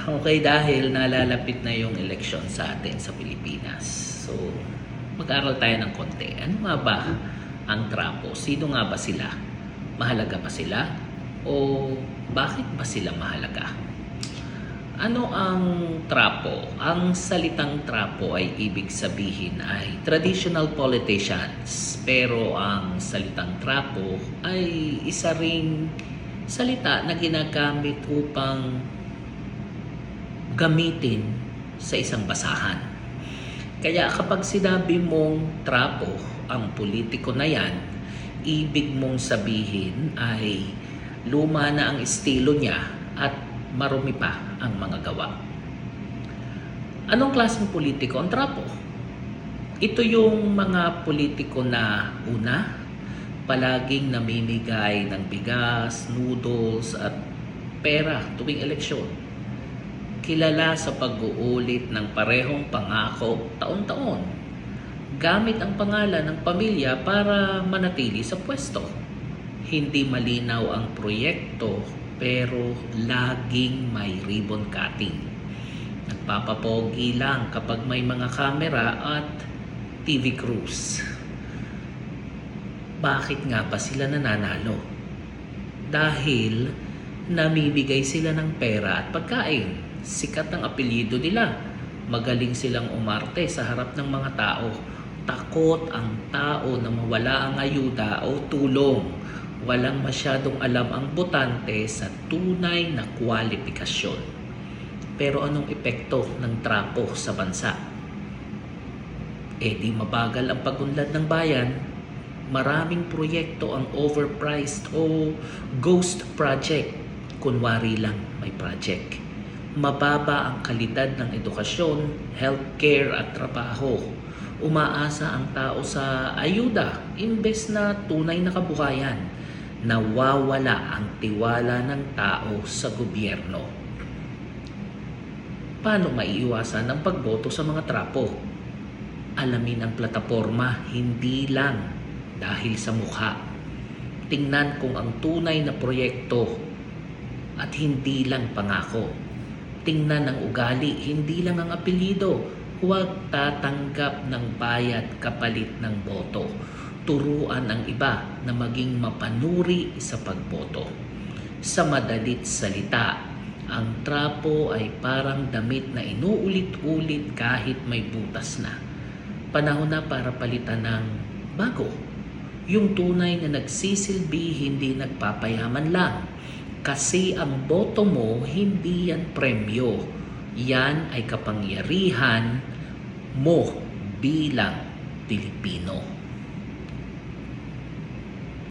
Okay, dahil nalalapit na yung eleksyon sa atin sa Pilipinas. So, mag-aral tayo ng konti. Ano nga ba ang trapo? Sino nga ba sila? Mahalaga ba sila? O bakit ba sila mahalaga? Ano ang trapo? Ang salitang trapo ay ibig sabihin ay traditional politicians. Pero ang salitang trapo ay isa ring salita na ginagamit upang gamitin sa isang basahan. Kaya kapag sinabi mong trapo ang politiko na yan, ibig mong sabihin ay luma na ang estilo niya at marumi pa ang mga gawa. Anong klaseng politiko ang trapo? Ito yung mga politiko na una, palaging namimigay ng bigas, noodles at pera tuwing eleksyon kilala sa pag-uulit ng parehong pangako taon-taon. Gamit ang pangalan ng pamilya para manatili sa pwesto. Hindi malinaw ang proyekto pero laging may ribbon cutting. Nagpapapogi lang kapag may mga kamera at TV crews. Bakit nga ba sila nananalo? Dahil namibigay sila ng pera at pagkain sikat ang apelyido nila. Magaling silang umarte sa harap ng mga tao. Takot ang tao na mawala ang ayuda o tulong. Walang masyadong alam ang botante sa tunay na kwalifikasyon. Pero anong epekto ng trapo sa bansa? Eh di mabagal ang pagunlad ng bayan. Maraming proyekto ang overpriced o ghost project. Kunwari lang may project mababa ang kalidad ng edukasyon, healthcare at trabaho. Umaasa ang tao sa ayuda imbes na tunay na kabuhayan. Nawawala ang tiwala ng tao sa gobyerno. Paano maiiwasan ang pagboto sa mga trapo? Alamin ang plataforma hindi lang dahil sa mukha. Tingnan kung ang tunay na proyekto at hindi lang pangako tingnan ang ugali, hindi lang ang apelido. Huwag tatanggap ng bayad kapalit ng boto. Turuan ang iba na maging mapanuri sa pagboto. Sa madalit salita, ang trapo ay parang damit na inuulit-ulit kahit may butas na. Panahon na para palitan ng bago. Yung tunay na nagsisilbi hindi nagpapayaman lang kasi ang boto mo, hindi yan premyo. Yan ay kapangyarihan mo bilang Pilipino.